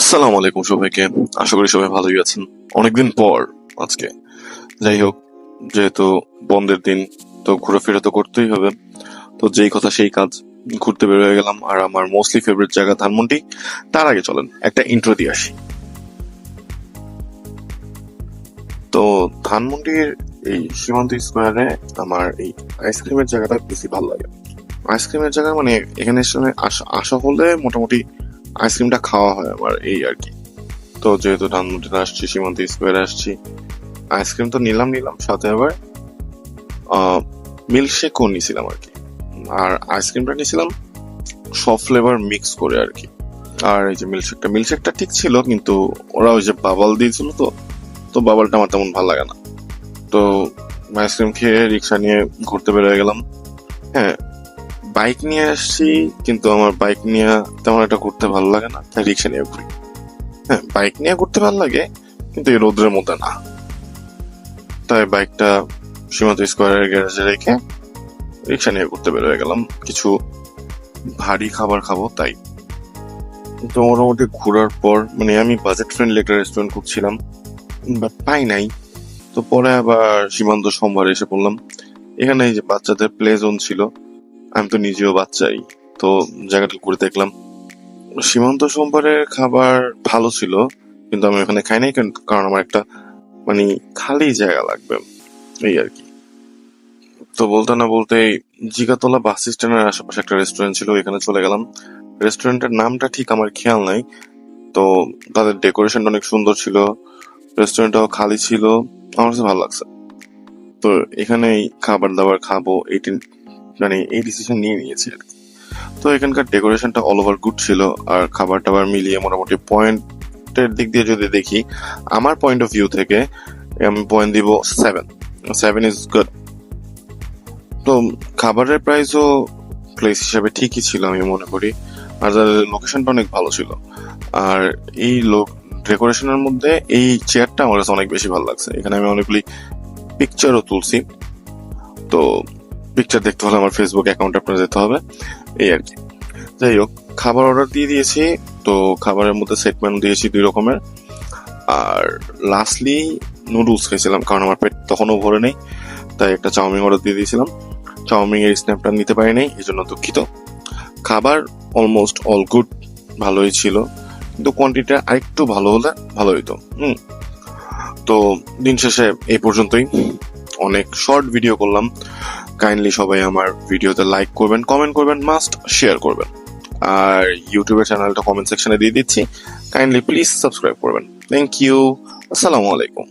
আসসালামু আলাইকুম সবাইকে। আশা করি সবাই ভালোই আছেন। অনেকদিন পর আজকে। যাই হোক, যেহেতু বন্ধের দিন, তো ঘোরাফেরা তো করতেই হবে। তো যেই কথা সেই কাজ ঘুরতে বের হয়ে গেলাম। আর আমার মোস্টলি ফেভারিট জায়গা ধানমন্ডি, তার আগে চলেন, একটা ইন্ট্রো দিয়ে আসি। তো ধানমন্ডির এই সীমান্ত স্কোয়ারে আমার এই আইসক্রিমের জায়গাটা বেশি ভালো লাগে। আইসক্রিমের জায়গা মানে এখানে আসা হলে মোটামুটি আইসক্রিমটা খাওয়া হয় আমার এই আর কি। তো যেহেতু ধানমন্ডিতে আসছি, সীমান্ত স্কোয়ারে আসছি, আইসক্রিম তো নিলাম নিলাম সাথে আবার মিল্কশেকও নিয়েছিলাম আর কি। আর আইসক্রিমটা নিয়েছিলাম সব ফ্লেভার মিক্স করে আর কি। আর এই যে মিল্কশেকটা মিল্কশেকটা ঠিক ছিল, কিন্তু ওরা ওই যে বাবাল দিয়েছিল তো তো বাবালটা আমার তেমন ভালো লাগে না। তো আইসক্রিম খেয়ে রিক্সা নিয়ে ঘুরতে বেরোয় গেলাম। হ্যাঁ বাইক নিয়ে আসছি, কিন্তু আমার বাইক নিয়ে তেমন একটা ঘুরতে ভালো লাগে না, তাই রিক্সা নিয়ে ঘুরি। হ্যাঁ বাইক নিয়ে ঘুরতে ভালো লাগে, কিন্তু এই রোদ্রের মধ্যে না। তাই বাইকটা সীমান্ত স্কোয়ারের গ্যারেজে রেখে রিক্সা নিয়ে ঘুরতে বের হয়ে গেলাম। কিছু ভারী খাবার খাব, তাই। তো মোটামুটি ঘোরার পর মানে আমি বাজেট ফ্রেন্ডলি একটা রেস্টুরেন্ট খুঁজছিলাম বাট পাই নাই। তো পরে আবার সীমান্ত সোমবার এসে পড়লাম। এখানে এই যে বাচ্চাদের প্লে জোন ছিল আমি তো নিজেও বাচ্চাই। তো জায়গাটা ঘুরে দেখলাম। সীমান্ত সোমবারের খাবার ভালো ছিল, কিন্তু আমি ওখানে খাই নাই কারণ- আমার একটা মানে খালি জায়গা লাগবে। এই আর কি। তো বলতে না বলতে জিগাতলা বাস স্ট্যান্ডের আশেপাশে একটা রেস্টুরেন্ট ছিল এখানে চলে গেলাম। রেস্টুরেন্টের নামটা ঠিক আমার খেয়াল নাই। তো তাদের ডেকোরেশনটা অনেক সুন্দর ছিল। রেস্টুরেন্টটাও খালি ছিল। আমার কাছে ভালো লাগছে। তো এখানেই খাবার দাবার খাব এই টিন- মানে এই ডিসিশন নিয়ে নিয়েছি আর কি। তো এখানকার ডেকোরেশনটা অল ওভার গুড ছিল আর খাবার টাবার মিলিয়ে মোটামুটি পয়েন্টের দিক দিয়ে যদি দেখি, আমার পয়েন্ট অফ ভিউ থেকে আমি পয়েন্ট দিব সেভেন সেভেন ইজ গুড তো খাবারের প্রাইসও প্লেস হিসাবে ঠিকই ছিল আমি মনে করি। আর লোকেশনটা অনেক ভালো ছিল। আর এই লোক ডেকোরেশনের মধ্যে এই চেয়ারটা আমার কাছে অনেক বেশি ভালো লাগছে। এখানে আমি অনেকগুলি পিকচারও তুলছি। তো পিকচার দেখতে হলে আমার ফেসবুক অ্যাকাউন্টে আপনার যেতে হবে। এই আর কি। যাই হোক, খাবার অর্ডার দিয়ে দিয়েছি। তো খাবারের মধ্যে সেট দিয়েছি দুই রকমের। আর লাস্টলি নুডলস খেয়েছিলাম, কারণ আমার পেট তখনও ভরে নেই। তাই একটা চাউমিন অর্ডার দিয়ে দিয়েছিলাম। চাউমিন এর স্ন্যাপটা নিতে পারি নাই এই জন্য দুঃখিত। খাবার অলমোস্ট অল গুড ভালোই ছিল। কিন্তু কোয়ান্টিটিটা আরেকটু ভালো হলে ভালো হইতো। হুম। তো দিন শেষে এই পর্যন্তই। অনেক শর্ট ভিডিও করলাম। কাইন্ডলি সবাই আমার ভিডিওতে লাইক করবেন কমেন্ট করবেন মাস্ট শেয়ার করবেন। আর ইউটিউবের চ্যানেলটা কমেন্ট সেকশনে দিয়ে দিচ্ছি। কাইন্ডলি প্লিজ সাবস্ক্রাইব করবেন। থ্যাংক ইউ আসসালামু আলাইকুম